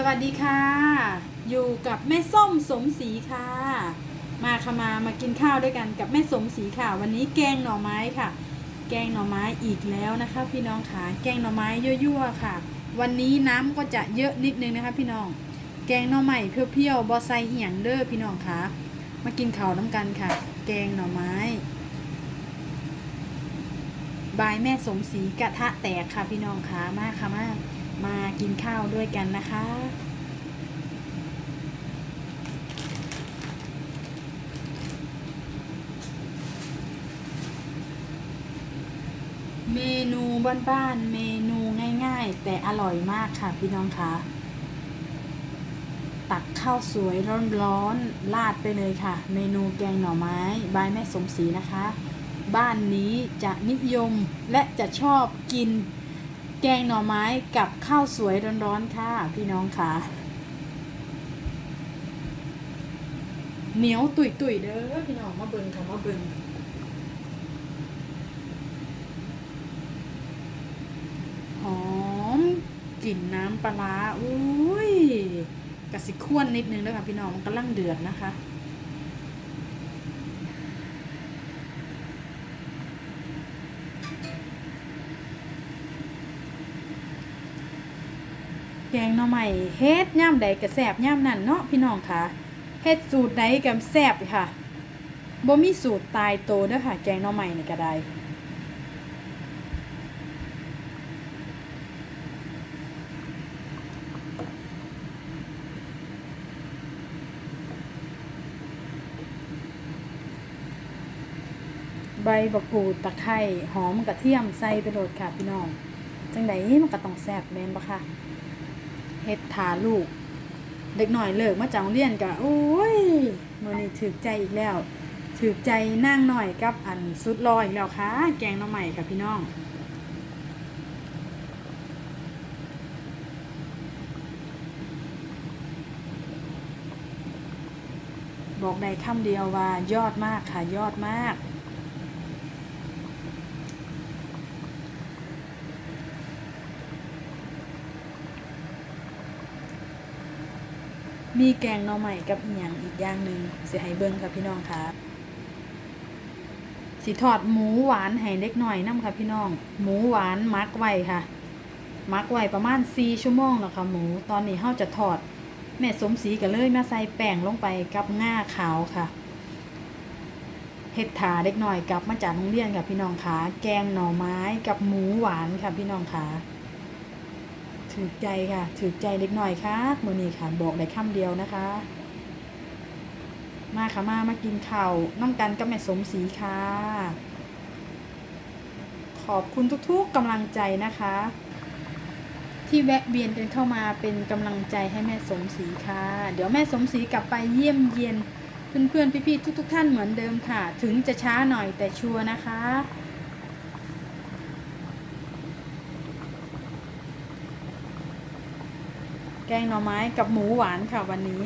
สวัสดีค่ะ อยู่กับแม่ส้มสมศรีค่ะ มาค่ะมามากินข้าวด้วยกันกับแม่สมศรีค่ะ วันนี้แกงหน่อไม้ค่ะ แกงหน่อไม้อีกแล้วนะคะ พี่น้องค่ะแกงหน่อไม้ยั่วๆค่ะ วันนี้น้ำก็จะเยอะนิดนึงนะคะ พี่น้อง แกงหน่อไม้เพียวๆบอไซเหียงเด้อพี่น้องค่ะ มากินข้าวน้ำกันค่ะ แกงหน่อไม้ บายแม่สมศรีกระทะแตกค่ะพี่น้องค่ะมาค่ะมา มากินข้าวด้วยกันนะคะ เมนูบ้านๆ เมนูง่ายๆ แต่อร่อยมากค่ะพี่น้องค่ะตักข้าวสวยร้อนๆราดไปเลยค่ะ เมนูแกงหน่อไม้บายแม่สมศรีนะคะ บ้านนี้จะนิยมและจะชอบกิน แกงหน่อไม้กับข้าวสวยร้อนๆค่ะ พี่น้องค่ะ เหนียวตุยตุยๆเด้อพี่น้องมาเบิ่งค่ะมาเบิ่งหอมกลิ่นน้ำปลาอุ้ยกระสิข้วนนิดนึงแล้วค่ะพี่น้องมันกำลังเดือดนะคะ แกงหน่อไม้เฮ็ดย่ำใดก็แซ่บย่ำนั่นเนาะพี่น้องค่ะเฮ็ดสูตรใดก็แซ่บค่ะบ่มีสูตรตายโตเด้อค่ะ แกงหน่อไม้นี่ก็ได้ใบบักกูดตะไคร้หอมกระเทียมใส่ไปโดดค่ะพี่น้อง จังไดมันก็ต้องแซ่บแม่นบ่ค่ะ เฮ็ดทาลูก เด็กหน่อยเลิกมาจากโรงเรียนก็โอ้ยมื้อนี้ถึกใจอีกแล้วถึกใจนั่งหน่อยกับอันสุดรออีกแล้วค่ะ แกงน่อใหม่ค่ะพี่น้อง บอกได้คำเดียวว่ายอดมากค่ะยอดมาก มีแกงหน่อใหม่กับอีหยังอีกอย่างหนึ่งสิให้เบิ่งค่ะพี่น้องค่ะสิทอดหมูหวานให้เล็กหน่อยน้ำค่ะพี่น้อง หมูหวานมักไว้ค่ะ มักไว้ประมาณ4ชั่วโมงแล้วค่ะหมูตอนนี้เฮาจะทอด แม่สมศรีก็เลยมาใส่แป้งลงไปกับง่าขาวค่ะเห็ดถาเล็กหน่อยกลับมาจากโรงเรียนค่ะพี่น้องค่ะแกงหน่อไม้กับหมูหวานค่ะพี่น้องค่ะ ถือใจค่ะ ถือใจเล็กหน่อยค่ะมือนี้ค่ะ บอกได้คำเดียวนะคะ มาค่ะมามากินข้าวน้ำกันกับแม่สมศรีค่ะ ขอบคุณทุกๆกำลังใจนะคะ ที่แวะเวียนกันเข้ามาเป็นกำลังใจให้แม่สมศรีค่ะ เดี๋ยวแม่สมศรีกลับไปเยี่ยมเยียนเพื่อนๆพี่ๆทุก ๆ ท่านเหมือนเดิมค่ะ ถึงจะช้าหน่อยแต่ชัวร์นะคะ แกงหน่อไม้กับหมูหวานค่ะวันนี้